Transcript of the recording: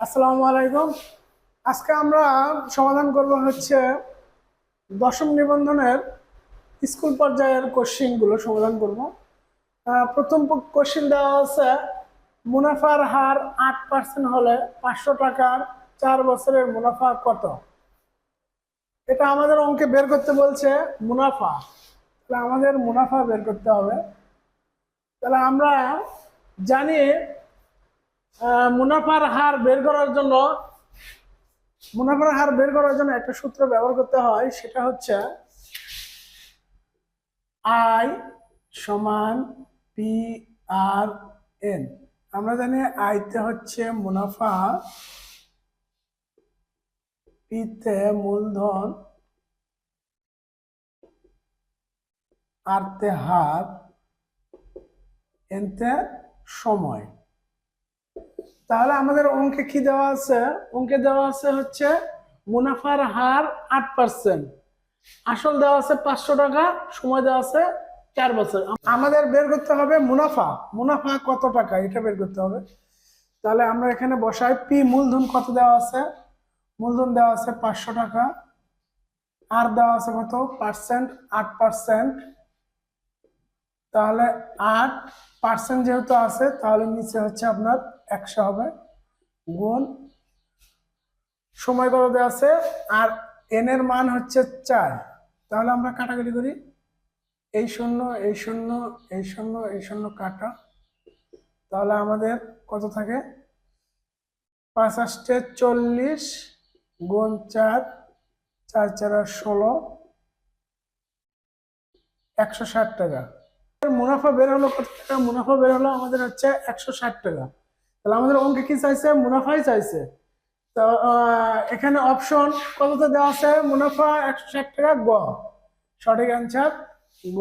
আসসালামু আলাইকুম। আজকে আমরা সমাধান করব হচ্ছে দশম নিবন্ধনের স্কুল পর্যায়ের কোশ্চিনগুলো সমাধান করব। প্রথম কোশ্চিন দেওয়া আছে, মুনাফার হার আট পার্সেন্ট হলে পাঁচশো টাকার চার বছরের মুনাফা কত? এটা আমাদের অঙ্কে বের করতে বলছে মুনাফা। তাহলে আমাদের মুনাফা বের করতে হবে। তাহলে আমরা জানি মুনাফার হার বের করার জন্য, মুনাফার হার বের করার জন্য একটা সূত্র ব্যবহার করতে হয়, সেটা হচ্ছে আই সমান পি আর এন। আমরা জানি আইতে হচ্ছে মুনাফা পিতে মূলধন আরতে হার এনতে সময়। তাহলে আমাদের অঙ্কে কি দেওয়া আছে? অঙ্কে দেওয়া আছে হচ্ছে মুনাফার হার আট পার্সেন্ট আসল দেওয়া আছে পাঁচশো টাকা, সময় দেওয়া আছে চার বছর। আমাদের বের করতে হবে মুনাফা। মুনাফা কত টাকা? এটা বের করতে হবে। তাহলে আমরা এখানে বসাই পি মূলধন কত দেওয়া আছে? মূলধন দেওয়া আছে পাঁচশো টাকা। আর দেওয়া আছে কত? পার্সেন্ট আট পার্সেন্ট তাহলে আট পার্সেন্ট যেহেতু আছে, তাহলে নিচে হচ্ছে আপনার একশো হবে, গুণ সময় কত দেওয়া আছে, আর এন এর মান হচ্ছে চার। তাহলে আমরা কাটাকাটি করি, এই শূন্য এই শূন্য এই শূন্য এই শূন্য কাটা। তাহলে আমাদের কত থাকে? পাঁচ আষ্টে চল্লিশ, গুণ চার চার চার ষোলো, একশো ষাট টাকা। মুনাফা বের হলো কত টাকা মুনাফা বের হলো আমাদের হচ্ছে একশো ষাট টাকা। তাহলে আমাদের অঙ্কে কি চাইছে? মুনাফাই চাইছে। তো এখানে অপশন কতটা দেওয়া আছে? মুনাফা একশো ষাট টাকা, গ। সঠিক অ্যান্সার গ।